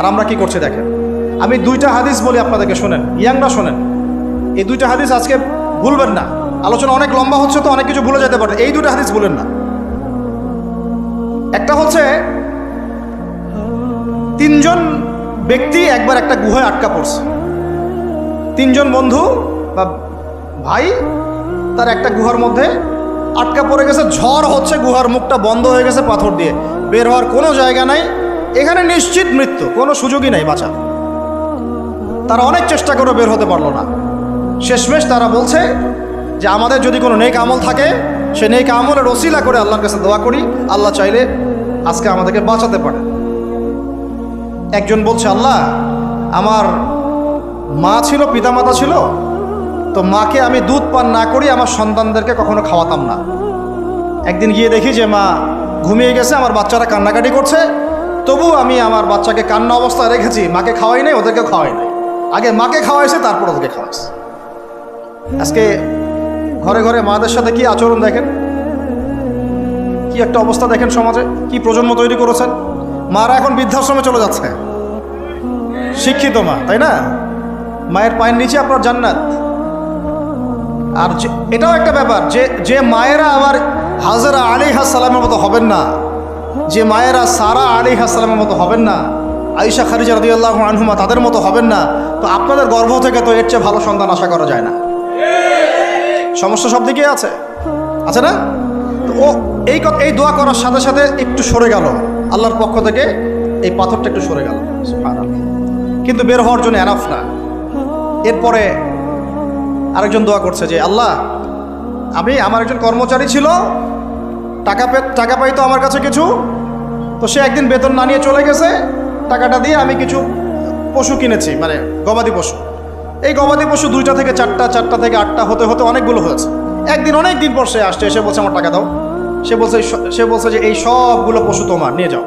আর আমরা কি করছি দেখেন? আমি দুইটা হাদিস বলি আপনাদেরকে, শোনেন। ইয়াংরা শোনেন। এই দুইটা হাদিস আজকে ভুলবেন না। আলোচনা অনেক লম্বা হচ্ছে তো অনেক কিছু ভুলে যেতে পারে। এই দুইটা হাদিস ভুলেন না। একটা হচ্ছে, তিনজন ব্যক্তি একবার একটা গুহায় আটকা পড়ছে। তিনজন বন্ধু বা ভাই তার একটা গুহার মধ্যে আটকা পড়ে গেছে। ঝড় হচ্ছে, গুহার মুখটা বন্ধ হয়ে গেছে পাথর দিয়ে। বের হওয়ার কোনো জায়গা নাই। এখানে নিশ্চিত মৃত্যু, কোনো সুযোগই নাই বাঁচা তারা অনেক চেষ্টা করে বের হতে পারল না। শেষমেশ তারা বলছে যে, আমাদের যদি কোনো নেক আমল থাকে, সে নেক আমলের রসিলা করে আল্লাহর কাছে দোয়া করি। আল্লাহ চাইলে আজকে আমাদেরকে বাঁচাতে পারে একজন বলছে, আল্লাহ, আমার মা ছিল, পিতামাতা ছিল, তো মাকে আমি দুধ পান না করি, আমার সন্তানদেরকে কখনো খাওয়াতাম না। একদিন গিয়ে দেখি যে, মা ঘুমিয়ে গেছে, আমার বাচ্চারা কান্নাকাটি করছে তবু আমি আমার বাচ্চাকে কান্না অবস্থায় রেখেছি, মাকে খাওয়াই নাই ওদেরকে খাওয়াই নাই। আগে মাকে খাওয়াইছে, তারপর ওদেরকে খাওয়াইছে। আজকে ঘরে ঘরে মাদের সাথে কি আচরণ দেখেন? কি একটা অবস্থা দেখেন সমাজে? কি প্রজন্ম তৈরি করেছেন? মারা এখন বৃদ্ধাশ্রমে চলে যাচ্ছে। শিক্ষিত মা, তাই না? মায়ের পায়ের নিচে আপনার জান্নাত। আর এটাও একটা ব্যাপার যে যে মায়েরা আবার হাজারা আলী সালামের মতো হবেন না। যে মায়েরা সারা আলী সালামের মতো হবেন না আইসা খারিজা রদিয়াল্লাহ আনহুমা তাদের মতো হবেন না, তো আপনাদের গর্ভ থেকে তো এর চেয়ে ভালো সন্তান আশা করা যায় না। সমস্যা সব দিকেই আছে। আছে না? তো ও এই কথা এই দোয়া করার সাথে সাথে একটু সরে গেল। আল্লাহর পক্ষ থেকে এই পাথরটা একটু সরে গেল। কিন্তু বের হওয়ার জন্য এনাফ না। এরপরে আরেকজন দোয়া করছে যে, আল্লাহ, আমি, আমার একজন কর্মচারী ছিল টাকা টাকা পাইতো আমার কাছে কিছু। তো সে একদিন বেতন না নিয়ে চলে গেছে। টাকাটা দিয়ে আমি কিছু পশু কিনেছি মানে গবাদি পশু। এই গবাদি পশু দুইটা থেকে চারটা চারটা থেকে আটটা হতে হতে অনেকগুলো হয়েছে। একদিন অনেক দিন পর সে আসছে এসে বলছে, আমার টাকা দাও। সে বলছে সে বলছে যে, এই সবগুলো পশু তোমার, নিয়ে যাও।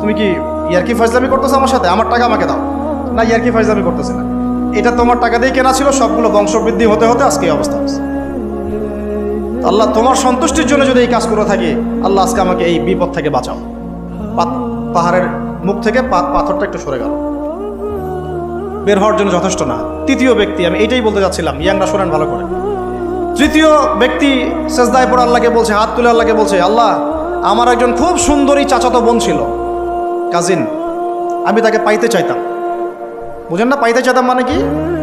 তুমি কি ইয়ারকি ফাজলামি করতেছো আমার সাথে? আমার টাকা আমাকে দাও। না, ইয়ারকি ফাজলামি করতেছে না। এটা তোমার টাকা দিয়ে কেনা ছিল, সবগুলো বংশবৃদ্ধি হতে হতে আজকে এই অবস্থা হচ্ছে আল্লাহ তোমার সন্তুষ্টির জন্য যদি এই কাজ করে থাকি, আল্লাহ আজকে আমাকে এই বিপদ থেকে বাঁচাও। পাহাড়ের মুখ থেকে পাথরটা একটু সরে গেল। বের হওয়ার জন্য যথেষ্ট না। তৃতীয় ব্যক্তি, আমি এইটাই বলতে যাচ্ছিলাম, ইয়াংরা শোনেন ভালো করে। তৃতীয় ব্যক্তি সেজদায় পড়ে আল্লাহকে বলছে, হাত তুলে আল্লাহকে বলছে, আল্লাহ, আমার একজন খুব সুন্দরী চাচাতো বোন ছিল, কাজিন। আমি তাকে পাইতে চাইতাম। বুঝেন না, পাইতে চাইতাম মানে কি?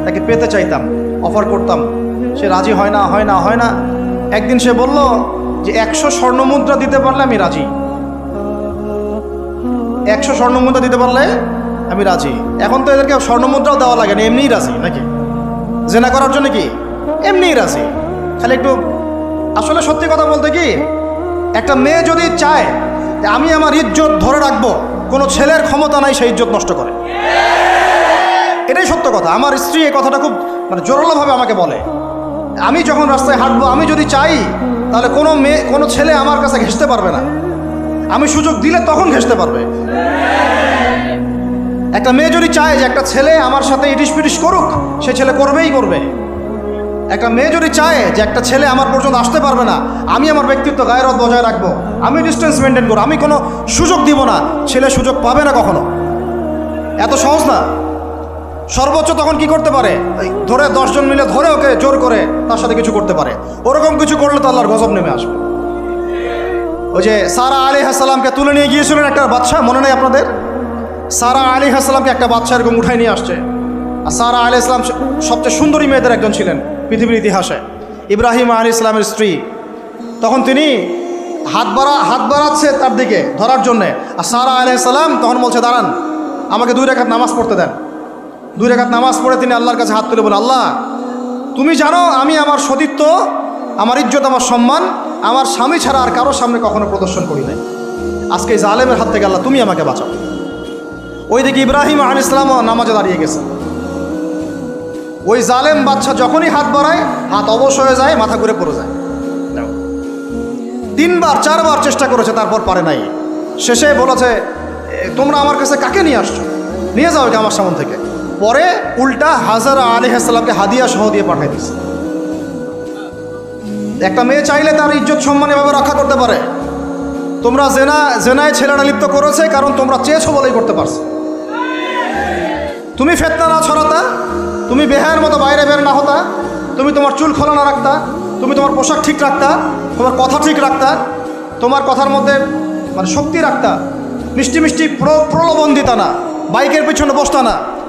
তাকে পেতে চাইতাম, অফার করতাম। সে রাজি হয় না হয় না হয় না। একদিন সে বলল যে একশো স্বর্ণমুদ্রা দিতে পারলে আমি রাজি। একশো স্বর্ণমুদ্রা দিতে পারলে আমি রাজি। এখন তো এদেরকে স্বর্ণমুদ্রাও দেওয়া লাগে না, এমনিই রাজি নাকি? জেনা করার জন্য কি? এমনিই রাজি। খালি একটু আসলে সত্যি কথা বলতে কি, একটা মেয়ে যদি চায় যে আমি আমার ইজ্জত ধরে রাখব, কোনো ছেলের ক্ষমতা নাই সেই ইজ্জত নষ্ট করে। এটাই সত্য কথা। আমার স্ত্রী এই কথাটা খুব মানে জোরালোভাবে আমাকে বলে। আমি যখন রাস্তায় হাঁটবো, আমি যদি চাই, তাহলে কোনো মেয়ে, কোনো ছেলে আমার কাছে ঘেঁষতে পারবে না। আমি সুযোগ দিলে তখন ঘেঁষতে পারবে। একটা মেয়ে যদি চায় যে একটা ছেলে আমার সাথে ইটিস পিটিস করুক, সে ছেলে করবেই করবে। একটা মেয়ে যদি চায় যে একটা ছেলে আমার পর্যন্ত আসতে পারবে না, আমি আমার ব্যক্তিত্ব গায়েরত বজায় রাখব, আমি ডিস্টেন্স মেনটেন করব, আমি কোনো সুযোগ দিব না, ছেলে সুযোগ পাবে না কখনো। এত সহজ না? সর্বোচ্চ তখন কি করতে পারে? ধরে দশজন মিলে ধরে ওকে জোর করে তার সাথে কিছু করতে পারে। ওরকম কিছু করলে তো আল্লাহর গজব নেমে আসবে। ওই যে সারা আলী হাসালামকে তুলে নিয়ে গিয়েছিলেন একটা বাচ্চা, মনে নেই আপনাদের? সারা আলী হাসালামকে একটা বাচ্চা এরকম উঠাই নিয়ে আসছে। আর সারা আলী ইসলাম সবচেয়ে সুন্দরী মেয়েদের একজন ছিলেন পৃথিবীর ইতিহাসে। ইব্রাহিম আলী ইসলামের স্ত্রী। তখন তিনি হাত বাড়া, হাত বাড়াচ্ছে তার দিকে ধরার জন্যে। আর সারা আলী সালাম তখন বলছে, দাঁড়ান, আমাকে দুই রেখাত নামাজ পড়তে দেন। দুই রেখাত নামাজ পড়ে তিনি আল্লাহর কাছে হাত তুলে বলেন আল্লাহ, তুমি জানো আমি আমার সতীত্ব, আমার ইজ্জত, আমার সম্মান, আমার স্বামী ছাড়া আর কারোর সামনে কখনো প্রদর্শন করি নাই। আজকে জালেমের হাত থেকে আল্লাহ, তুমি আমাকে বাঁচাও। ওইদিকে ইব্রাহিম আল ইসলামও নামাজে দাঁড়িয়ে গেছে। ওই জালেম বাচ্চা যখনই হাত বাড়ায়, হাত অবশ হয়ে যায়, মাথা ঘুরে পড়ে যায়। তিনবার, চারবার চেষ্টা করেছে, তারপর পারে নাই। শেষে বলেছে তোমরা আমার কাছে কাকে নিয়ে আসছো? নিয়ে যাও আমার সামন থেকে। পরে উল্টা হাজারা আলী হাসালামকে হাদিয়া সহ দিয়ে পাঠিয়ে দিচ্ছে একটা মেয়ে চাইলে তার ইজ্জত সম্মান এভাবে রক্ষা করতে পারে। তোমরা জেনা, জেনায় ছেলেরা লিপ্ত করেছে, কারণ তোমরা চেয়েছো বলেই করতে পারছ। তুমি ফেতনা না ছড়াতা, তুমি বেহায়ের মতো বাইরে বের না হতা, তুমি তোমার চুল খোলা না রাখতা, তুমি তোমার পোশাক ঠিক রাখতা, তোমার কথা ঠিক রাখতা, তোমার কথার মধ্যে মানে শক্তি রাখতা, মিষ্টি মিষ্টি প্র- প্রলোভন দিতা না, বাইকের পিছনে বসতা না।